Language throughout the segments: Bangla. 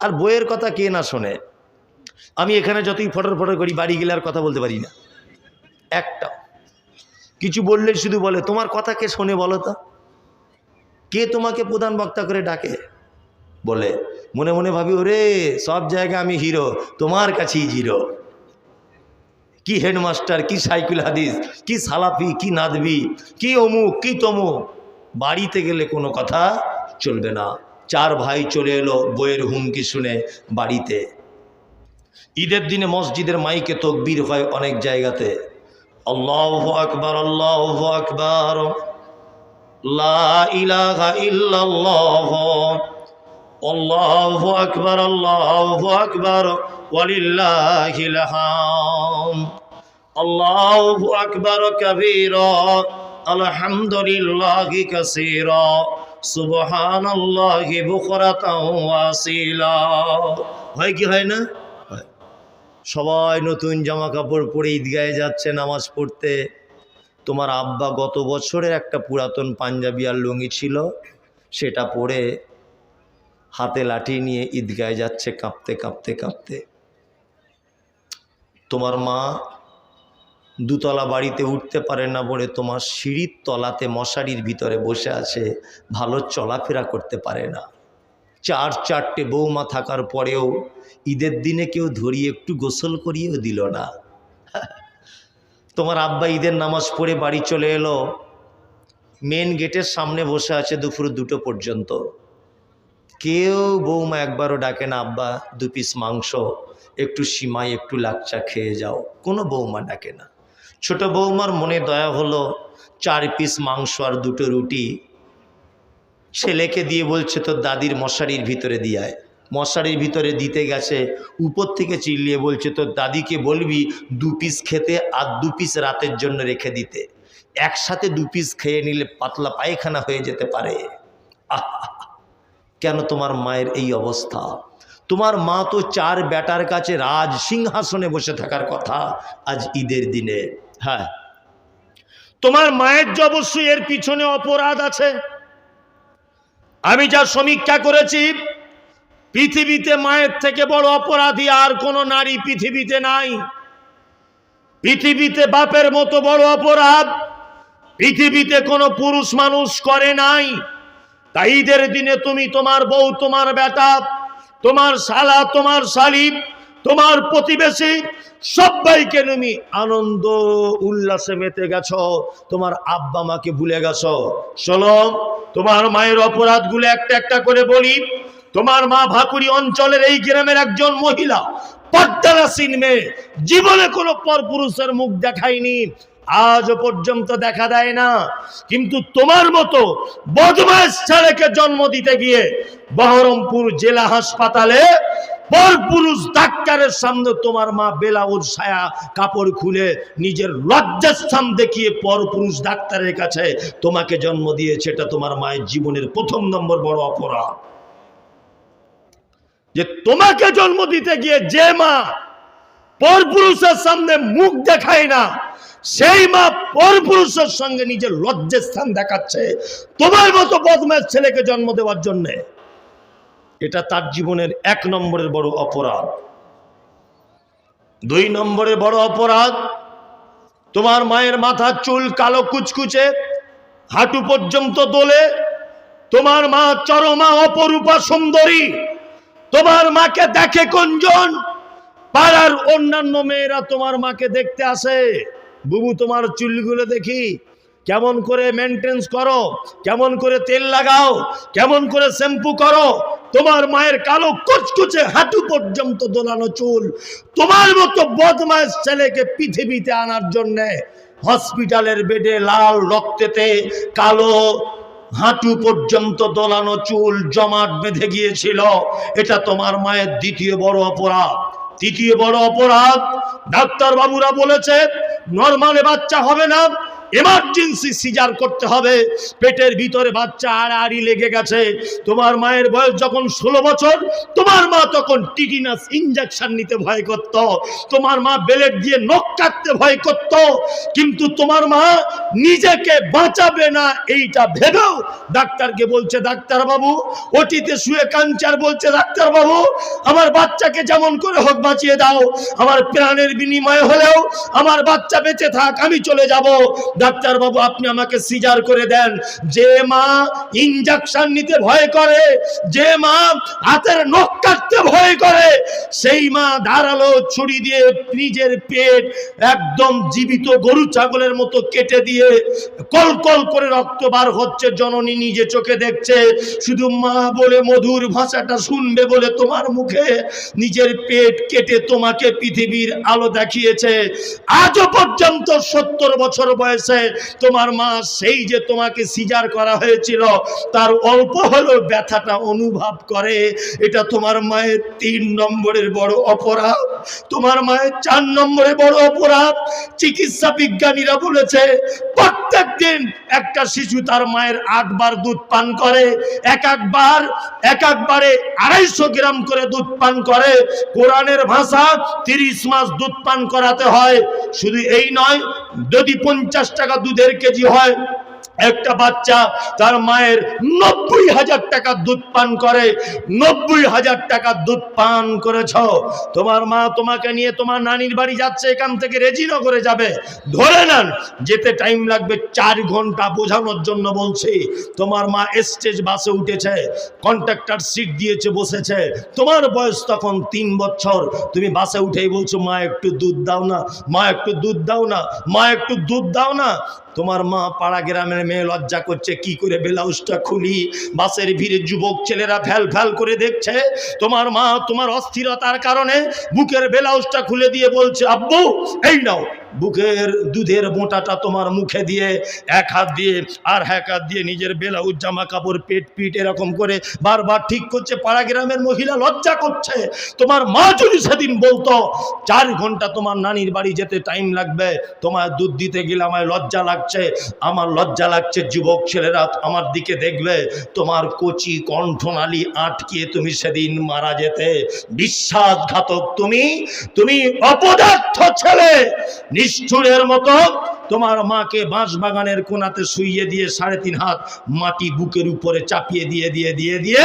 আর বইয়ের কথা কে না শোনে? আমি এখানে যতই ফটর ফটর করি, বাড়ি গেলে আর কথা বলতে পারি না। একটা কিছু বললে শুধু বলে, তোমার কথা কে শোনে বলো তো? কে তোমাকে প্রধান বক্তা করে ডাকে? বলে, মনে মনে ভাবি, ওরে, সব জায়গায় আমি হিরো, তোমার কাছেই জিরো। কি হেডমাস্টার, কি সাইকুল হাদিস, কি সালাফি, কি নাদবি, কি অমুক, কি তমুক। বাড়িতে গেলে কোনো কথা চলবে না। চার ভাই চলে এলো বইয়ের হুমকি শুনে বাড়িতে। ঈদের দিনে মসজিদের মাইকে তকবির হয় অনেক জায়গাতে। আল্লাহ আকবর আল্লাহ আকবর। আলহামদুলিল্লাহি সুবহানাল্লাহি হয় কি হয় না। সবাই নতুন জামা কাপড় পরে ঈদগাহে যাচ্ছে নামাজ পড়তে। তোমার আব্বা গত বছরের একটা পুরাতন পাঞ্জাবি আর লুঙ্গি ছিল, সেটা পরে হাতে লাঠি নিয়ে ঈদগায় যাচ্ছে কাঁপতে কাঁপতে কাঁপতে। তোমার মা দুতলা বাড়িতে উঠতে পারে না বলে তোমার সিঁড়ির তলাতে মশারির ভিতরে বসে আছে, ভালো চলাফেরা করতে পারে না। চার চারটে বৌমা থাকার পরেও ঈদের দিনে কেউ ধরিয়ে একটু গোসল করিয়েও দিল না। তোমার আব্বা ঈদের নামাজ পড়ে বাড়ি চলে এলো। মেন গেটের সামনে বসে আছে দুপুর দুটো পর্যন্ত। কেউ বৌমা একবারও ডাকে না, আব্বা, দু পিস মাংস, একটু সিমাই, একটু লাচ্চা খেয়ে যাও। কোনো বৌমা ডাকে না। ছোট বৌমার মনে দয়া হলো, চার পিস মাংস আর দুটো রুটি। ছেলেকে দিয়ে বলছে, তোর দাদির মশারির ভিতরে দিয়ায় মশারির ভিতরে দিতে গেছে, উপর থেকে চিল্লিয়ে বলছে, তোর দাদিকে বলবি দু পিস খেতে আর দু পিস রাতের জন্য রেখে দিতে। একসাথে দু পিস খেয়ে নিলে পাতলা পায়খানা হয়ে যেতে পারে। আহ কেন তোমার মায়ের এই অবস্থা? তোমার মা তো চার বেটার কাছে রাজ সিংহাসনে বসে থাকার কথা আজ ঈদের দিনে। হ্যাঁ। তোমার মায়ের যে অবশ্যই এর পিছনে অপরাধ আছে। আমি যা সমীক্ষা করেছি, পৃথিবীতে মায়ের থেকে বড় অপরাধী আর কোনো নারী পৃথিবীতে নাই। পৃথিবীতে বাপের মতো বড় অপরাধ পৃথিবীতে কোনো পুরুষ মানুষ করে নাই। তাই ঈদের দিনে তুমি তোমার বউ, তোমার বেটা, তোমার শালা, তোমার শালিব তোমার প্রতিবেশী সবাইকে তুমি আনন্দ, উল্লাসে মেতে গেছ। তোমার আব্বা মাকে ভুলে গেছ। চলো তোমার মায়ের অপরাধগুলো একটা একটা করে বলি। তোমার মা ভাকুরি অঞ্চলের এই গ্রামের একজন মহিলা পদ্মারাসীন মেয়ে, জীবনে কোনো পরপুরুষের মুখ দেখায়নি আজ পর্যন্ত দেখা দেয় না। কিন্তু তোমার মতো বদমাস ছেলেকে জন্ম দিতে গিয়ে বহরমপুর জেলা হাসপাতালে পরপুরুষ ডাক্তারের সামনে তোমার মা বেলাউর ছায়া কাপড় খুলে নিজের লজ্জাস্থান দেখিয়ে পরপুরুষ ডাক্তারের কাছে তোমাকে জন্ম দিয়েছে, এটা তোমার মায়ের জীবনের প্রথম নম্বর বড় অপরাধ। যে তোমাকে জন্ম দিতে গিয়ে যে মা পরপুরুষের সামনে মুখ দেখায় না, সেই মা পরপুরুষের সঙ্গে নিজের লজ্জের স্থান দেখাচ্ছে তোমার মতো বদমাস ছেলেকে জন্ম দেওয়ার জন্যে। এটা তার জীবনের এক নম্বরের বড় অপরাধ। দুই নম্বরের বড় অপরাধ, তোমার মায়ের মাথার চুল কালো কুচকুচে, হাঁটু পর্যন্ত দোলে, তোমার মা চরমা অপরূপা সুন্দরী, তোমার মাকে দেখে কোনজন পাড়ার অন্যান্য মেয়েরা তোমার মাকে দেখতে আসে। বুবু, তোমার চুলগুলো দেখি, কেমন করে মেনটেন্স করো, কেমন করে তেল লাগাও, কেমন করে শ্যাম্পু করো তোমার মায়ের কালো কুচকুচে হাঁটু পর্যন্ত দোলানো চুল, তোমার মতো বদমাস ছেলেকে পৃথিবীতে আনার জন্যে হসপিটালের বেডে লাল রক্তেতে কালো হাঁটু পর্যন্ত দোলানো চুল জমাট বেঁধে গিয়েছিল। এটা তোমার মায়ের দ্বিতীয় বড় অপরাধ। তৃতীয় বড় অপরাধ ডাক্তার বাবুরা বলেছে, নর্মালে বাচ্চা হবে না এমার্জেন্সি সিজার করতে হবে। পেটের ভিতরে বাচ্চা আড়াআড়ি লেগে গেছে। তোমার মায়ের বয়স যখন ষোলো বছর, তোমার মা তখন টিটিনাস ইঞ্জেকশন নিতে ভয় করত। তোমার মা বেলেট দিয়ে নখ কাটতে ভয় করত। কিন্তু তোমার মা নিজেকে বাঁচাবে না, এইটা ভেবেও ডাক্তারকে বলছে ডাক্তার বাবু ওটিতে শুয়ে কাঞ্চার বলছে ডাক্তার বাবু আমার বাচ্চাকে যেমন করে হোক বাঁচিয়ে দাও। আমার প্রাণের বিনিময়ে হলেও আমার বাচ্চা বেঁচে থাক, আমি চলে যাব। ডাক্তার বাবু, আপনি আমাকে সিজার করে দেন। যে মা ইঞ্জেকশন নিতে ভয় করে, যে মা হাতের নখ কাটতে ভয় করে, সেই মা ধারালো ছুরি দিয়ে নিজের পেট একদম জীবিত গরু ছাগলের মতো কেটে দিয়ে কল কল করে রক্ত বার হচ্ছে, জননী নিজে চোখে দেখছে। শুধু মা বলে মধুর ভাষাটা শুনবে বলে তোমার মুখে নিজের পেট কেটে তোমাকে পৃথিবীর আলো দেখিয়েছে। আজও পর্যন্ত সত্তর বছর বয়সে তোমার মা সেই যে তোমাকে সিজার করা হয়েছিল, তার অল্প হলেও ব্যথাটা অনুভব করে। এটা তোমার মায়ের তিন নম্বরের বড় অপরাধ। তোমার মায়ের চার নম্বরে বড় অপরাধ। চিকিৎসা বিজ্ঞানীরা বলেছে, প্রত্যেক দিন একটা শিশু তার মায়ের আটবার দুধ পান করে, এক একবার, এক একবারে আড়াইশো গ্রাম করে দুধ পান করে। কোরআনের ভাষা তিরিশ মাস দুধ পান করাতে হয়। শুধু এই নয়, যদি পঞ্চাশ টাকা দুধের কেজি হয়। একটা বাচ্চা তার মায়ের নব্বই হাজার টাকা দুধ পান করে, নব্বই হাজার টাকা দুধ পান করেছ। তোমার মা তোমাকে নিয়ে তোমার নানির বাড়ি যাচ্ছে, এখান থেকে রেজিনগরে যাবে। ধরে নেন, যেতে টাইম লাগবে চার ঘণ্টা বোঝানোর জন্য বলছি। তোমার মা স্টেজ বাসে উঠেছে কন্ট্রাক্টর সিট দিয়েছে, বসেছে। তোমার বয়স তখন তিন বছর। তুমি বাসে উঠেই বলছো, মা, একটু দুধ দাও না, মা, একটু দুধ দাও না, মা, একটু দুধ দাও না। তোমার মা পাড়া গ্রামের মেয়ে লজ্জা করছে, কি করে ব্লাউজটা খুলি? বাসের ভিড়ে যুবক ছেলেরা ফ্যাল ফ্যাল করে দেখছে। তোমার মা তোমার অস্থিরতার কারণে বুকের ব্লাউজটা খুলে দিয়ে বলছে, আব্বু, এই নাও। বুকের দুধের মোটাটা তোমার মুখে দিয়ে এক হাত দিয়ে আর এক হাত দিয়ে নিজের ব্লাউজ জামা কাপড় পেট পিট এরকম করে বারবার ঠিক করছে। পাড়া গ্রামের মহিলা লজ্জা করছে। তোমার মা যদি সেদিন বলতো, চার ঘণ্টা তোমার নানির বাড়ি যেতে টাইম লাগবে তোমার দুধ দিতে গেলে আমায় লজ্জা লাগছে আমার লজ্জা লাগছে, যুবক ছেলেরা আমার দিকে দেখবে, তোমার কচি কণ্ঠনালী আটকে তুমি সেদিন মারা যেতে। বিশ্বাসঘাতক তুমি তুমি অপদার্থ ছেলে, নিষ্ঠুরের মতো তোমার মাকে বাঁশ বাগানের কোনাতে শুইয়ে দিয়ে সাড়ে তিন হাত মাটি বুকের উপরে চাপিয়ে দিয়ে দিয়ে দিয়ে দিয়ে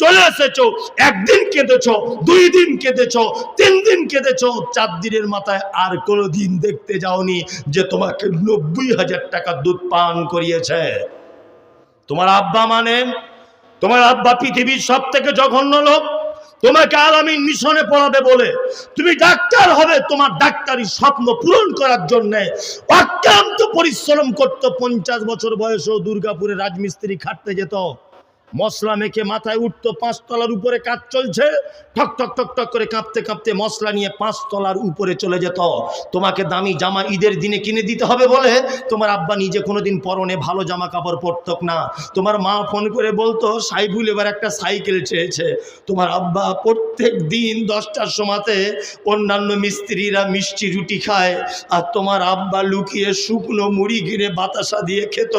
চলে এসেছ। একদিন কেঁদেছ, দুই দিন কেঁদেছ, তিন দিন কেঁদেছ, চার দিনের মাথায় আর কোনো দিন দেখতে যাওনি যে তোমাকে নব্বই হাজার টাকা দুধ পান করিয়েছে। তোমার আব্বা মানে তোমার আব্বা পৃথিবীর সব থেকে জঘন্য লোক, তোমাকে আলামিন মিশনে পড়াবে বলে। তুমি ডাক্তার হবে, তোমার ডাক্তারি স্বপ্ন পূরণ করার জন্য অক্লান্ত পরিশ্রম করতো। পঞ্চাশ বছর বয়সেও দুর্গাপুরে রাজমিস্ত্রি খাটতে যেত। মশলা মেখে মাথায় উঠতো পাঁচতলার উপরে কাজ চলছে। ঠক ঠক ঠক ঠক করে কাঁপতে কাঁপতে মশলা নিয়ে পাঁচতলার উপরে চলে যেত। তোমাকে দামি জামা ঈদের দিনে কিনে দিতে হবে বলে তোমার আব্বা নিজে কোনোদিন পরনে ভালো জামা কাপড় পরতক না। তোমার মা ফোন করে বলতো, সাইফুল এবার একটা সাইকেল চেয়েছে। তোমার আব্বা প্রত্যেক দিন দশটার সময়তে অন্যান্য মিস্ত্রিরা মিষ্টি রুটি খায় আর তোমার আব্বা লুকিয়ে শুকনো মুড়ি কিনে বাতাসা দিয়ে খেত।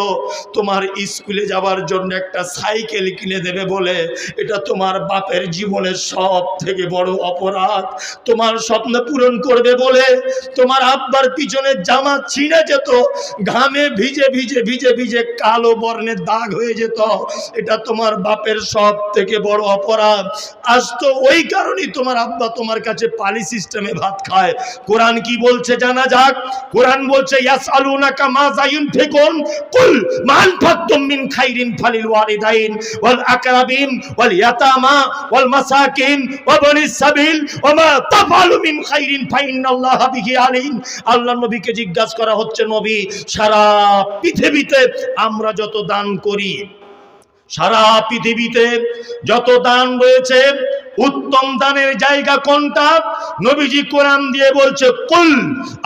তোমার স্কুলে যাওয়ার জন্য একটা সাইকেল কিনে দেবে বলে, এটা তোমার বাপের জীবনের সব থেকে বড় অপরাধ। তোমার স্বপ্ন পূরণ করবে বলে, তোমার আব্বার পিছনে জামা ছিঁড়ে যেত, ঘামে ভিজে ভিজে ভিজে ভিজে কালো বর্ণের দাগ হয়ে যেত। এটা তোমার বাপের সব থেকে বড় অপরাধ। আজ তো ওই কারণেই তোমার আব্বা তোমার কাছে পালি সিস্টেমে ভাত খায়। কোরআন কি বলছে জানা যাক? কোরআন বলছে ইয়াস আলুনাকা মা জায়ুন ফেকুন কুল মান ফাকতুম মিন খাইরিন ফালিল ওয়ালিদাইন। ওয়াল আকরাবিন, ওয়াল আল্লাহ নবীকে জিজ্ঞাসা করা হচ্ছে, নবী, সারা পৃথিবীতে আমরা যত দান করি, সারা পৃথিবীতে যত দান রয়েছে উত্তম দানের জায়গা কোনটা? নবীজি কোরআন দিয়ে বলছে, কুল।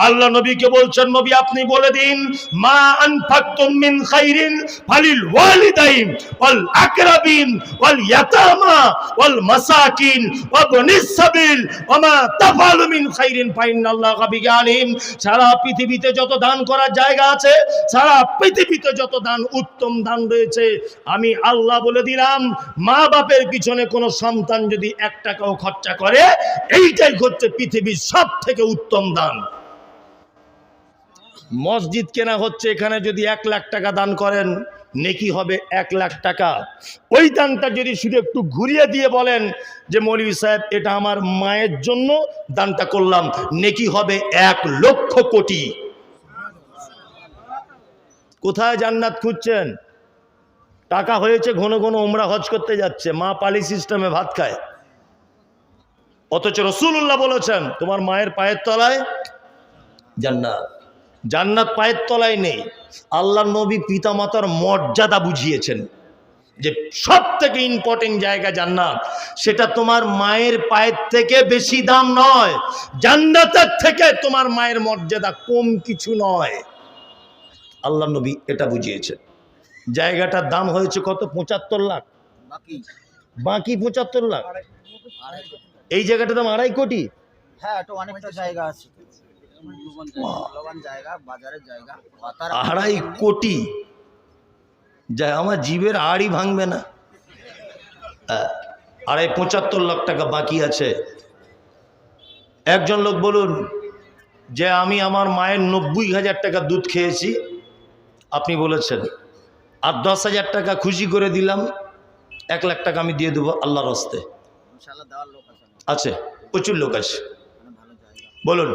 আল্লাহ নবীকে বলছেন, নবী, আপনি বলে দিন, মা আনফাকতুম মিন খাইরিন ফালিল ওয়ালিদাইন ওয়াল আকরাবিন ওয়াল ইয়াতামা ওয়াল মাসাকিন ওয়া বনিস সাবিল ওয়া মা তাফালু মিন খাইরিন ফাইনাল্লাহা বিহি আলিম। সারা পৃথিবীতে যত দান করার জায়গা আছে, সারা পৃথিবীতে যত দান, উত্তম দান রয়েছে। আমি আল্লাহ বলে দিলাম মা বাপের পিছনে কোনো সন্তান যদি এক টাকাও খরচা করে, এইটাই হচ্ছে পৃথিবীর সব থেকে উত্তম দান। মসজিদ কেনা হচ্ছে এখানে যদি এক লাখ টাকা দান করেন, নেকি হবে এক লাখ টাকা। ওই দানটা যদি শুধু একটু ঘুরিয়ে দিয়ে বলেন যে, মৌলী সাহেব, এটা আমার মায়ের জন্য দানটা করলাম, নেকি হবে এক লক্ষ কোটি। কোথায় জান্নাত খুঁজছেন? টাকা হয়েছে ঘন ঘন, ওমরা হজ করতে যাচ্ছে, মা পালি সিস্টেমে ভাত খায়। অথচ রসুল্লাহ বলেছেন তোমার মায়ের পায়ের তলায় জান্নাত। জান্নাত পায়ের তলায় নেই। আল্লাহ নবী পিতামাতার মর্যাদা বুঝিয়েছেন যে সব থেকে ইম্পর্টেন্ট জায়গা জান্নাত। সেটা তোমার মায়ের পায়ের থেকে বেশি দাম নয় জান্নাতের থেকে তোমার মায়ের মর্যাদা কম কিছু নয়। আল্লাহ নবী এটা বুঝিয়েছেন। জায়গাটার দাম হয়েছে কত? পঁচাত্তর লাখ। বাকি। বাকি পঁচাত্তর লাখ। এই জায়গাটা দাম আড়াই কোটি? হ্যাঁ এটা অনেকটা জায়গা আছে। জায়গা বাজারের জায়গা আড়াই কোটি? যা আমার জীবের আড়ই ভাঙবে না। আড়াই পঁচাত্তর লাখ টাকা বাকি আছে। একজন লোক বলুন যে আমি আমার মায়ের নব্বই হাজার টাকা দুধ খেয়েছি আপনি বলেছেন আর দশ হাজার টাকা খুশি করে দিলাম এক লাখ টাকা আমি দিয়ে দেবো আল্লাহর হস্তে। দেওয়ার লোক আছে প্রচুর লোক আছে। বলুন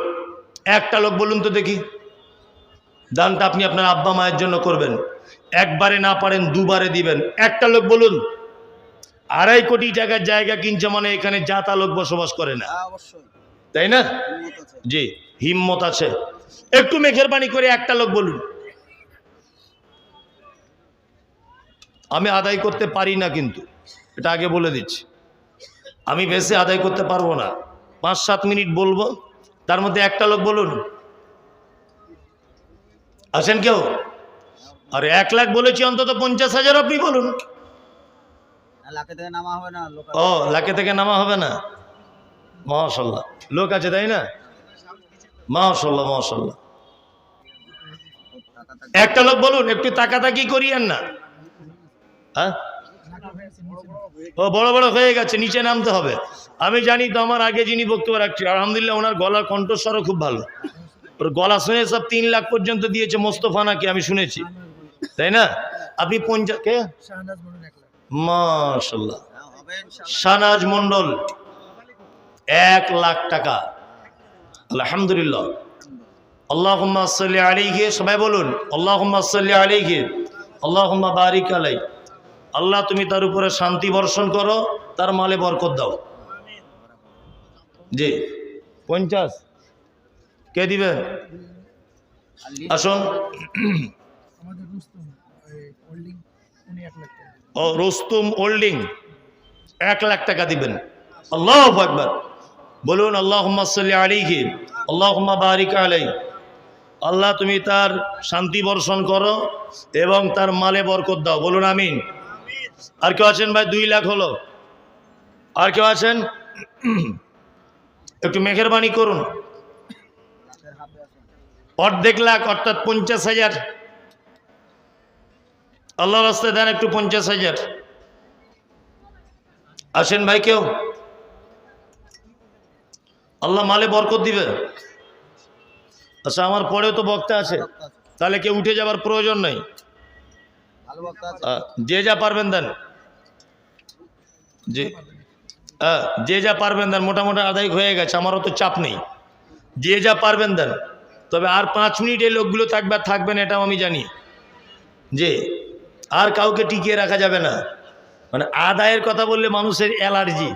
একটা লোক বলুন তো দেখি। দানটা আপনি আপনার আব্বা মায়ের জন্য করবেন। একবারে না পারেন দুবারে দিবেন। একটা লোক বলুন আড়াই কোটি টাকার জায়গা কিনছে মানে এখানে যাতা লোক বসবাস করে না। হ্যাঁ তাই না? জি হিম্মত আছে। একটু মেঘের বাণী করে একটা লোক বলুন। আমি আদায় করতে পারি না কিন্তু এটা আগে বলে দিচ্ছি। আমি বেশি আদায় করতে পারব না। পাঁচ সাত মিনিট বলব তার মধ্যে একটা লোক বলুন। আছেন কেউ? আর এক লাখ বলেছি অন্তত পঞ্চাশ হাজার আপনি বলুন। ও লাখে থেকে নামা হবে না? মাশাল্লাহ লোক আছে তাই না? টাকা থাকে একটা লোক বলুন একটু তাকাতাকি করিয়েন না। হ্যাঁ? ও, বড় বড় হয়ে গেছে, নিচে নামতে হবে। আমি জানি তো আমার আগে যিনি বক্তব্য রাখছি আলহামদুলিল্লাহ ওনার গলার কণ্ঠস্বরও খুব ভালো। ওর গলা শুনে সব তিন লাখ পর্যন্ত দিয়েছে মোস্তফা নাকি, আমি শুনেছি। তাই না? আপনি পঞ্চাশ কে? মাশাল্লাহ সানাজ মন্ডল এক লাখ টাকা। আলহামদুলিল্লাহ। আল্লাহুম্মা সাল্লি আলাইহি, সবাই বলুন, আল্লাহুম্মা সাল্লি আলাইহি, আল্লাহুম্মা বারিক আলাই আল্লাহ তুমি তার উপরে শান্তি বর্ষণ করো, তার মালে বরকত দাও। জি। পঞ্চাশ। কে দিবেন আসুন। ও, রুস্তুম ওল্ডিং এক লাখ টাকা দিবেন। আল্লাহ একবার বলুন আল্লাহ আলিহি আল্লাহ বারিক আলাই। আল্লাহ তুমি তার শান্তি বর্ষণ করো এবং তার মালে বরকত দাও। বলুন, আমিন। আর কেউ আছেন ভাই? দুই লাখ হলো। আর কেউ আছেন? একটু মেঘেরবানি করুন। অর্ধেক লাখ, অর্থাৎ পঞ্চাশ হাজার। আল্লাহ রাস্তায় দেন একটু পঞ্চাশ হাজার। আসেন ভাই কেউ? আল্লাহ মালে বরকত দিবে। আচ্ছা আমার পরেও তো বক্তা আছে। তাহলে কেউ উঠে যাবার প্রয়োজন নেই। যে যা পারবেন দেন। যে যে যা পারবেন দেন, মোটামুটি আদায় হয়ে গেছে, আমারও তো চাপ নেই। যে যা পারবেন দেন। তবে আর পাঁচ মিনিট এই লোকগুলো থাকবে আর থাকবেন এটাও আমি জানি। যে, আর কাউকে টিকিয়ে রাখা যাবে না। মানে আদায়ের কথা বললে মানুষের অ্যালার্জি।